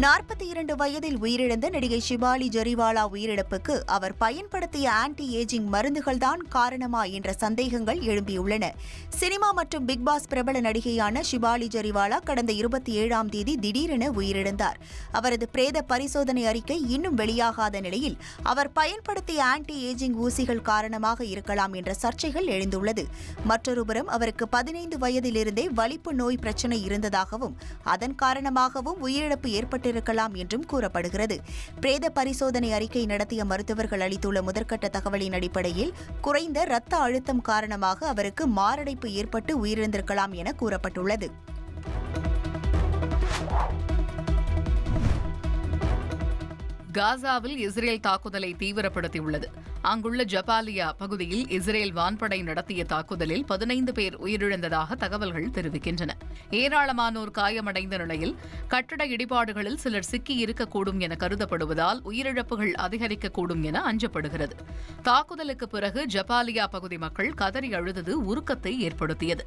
நாற்பத்தி இரண்டு வயதில் உயிரிழந்த நடிகை ஷிபாலி ஜெரிவாலா உயிரிழப்புக்கு அவர் பயன்படுத்திய ஆன்டி ஏஜிங் மருந்துகள்தான் காரணமா என்ற சந்தேகங்கள் எழும்பியுள்ளன. சினிமா மற்றும் பிக் பாஸ் பிரபல நடிகையான ஷிபாலி ஜெரிவாலா கடந்த இருபத்தி ஏழாம் தேதி திடீரென உயிரிழந்தார். அவரது பிரேத பரிசோதனை அறிக்கை இன்னும் வெளியாகாத நிலையில் அவர் பயன்படுத்திய ஆன்டி ஏஜிங் ஊசிகள் காரணமாக இருக்கலாம் என்ற சர்ச்சைகள் எழுந்துள்ளது. மற்றொருபுறம் அவருக்கு பதினைந்து வயதிலிருந்தே வலிப்பு நோய் பிரச்சனை இருந்ததாகவும் அதன் காரணமாகவும் உயிரிழப்பு ஏற்பட்டிருக்கலாம் என்றும் கூறப்படுகிறது. பிரேத பரிசோதனை அறிக்கை நடத்திய மருத்துவர்கள் அளித்துள்ள முதற்கட்ட தகவலின் அடிப்படையில் குறைந்த இரத்த அழுத்தம் காரணமாக அவருக்கு மாரடைப்பு ஏற்பட்டு உயிரிழந்திருக்கலாம் என கூறப்பட்டுள்ளது. காசாவில் இஸ்ரேல் தாக்குதலை தீவிரப்படுத்தியுள்ளது. அங்குள்ள ஜபாலியா பகுதியில் இஸ்ரேல் வான்படை நடத்திய தாக்குதலில் பதினைந்து பேர் உயிரிழந்ததாக தகவல்கள் தெரிவிக்கின்றன. ஏராளமானோர் காயமடைந்த நிலையில் கட்டட இடிபாடுகளில் சிலர் சிக்கி இருக்கக்கூடும் என கருதப்படுவதால் உயிரிழப்புகள் அதிகரிக்கக்கூடும் என அஞ்சப்படுகிறது. தாக்குதலுக்கு பிறகு ஜபாலியா பகுதி மக்கள் கதறி அழுதது உருக்கத்தை ஏற்படுத்தியது.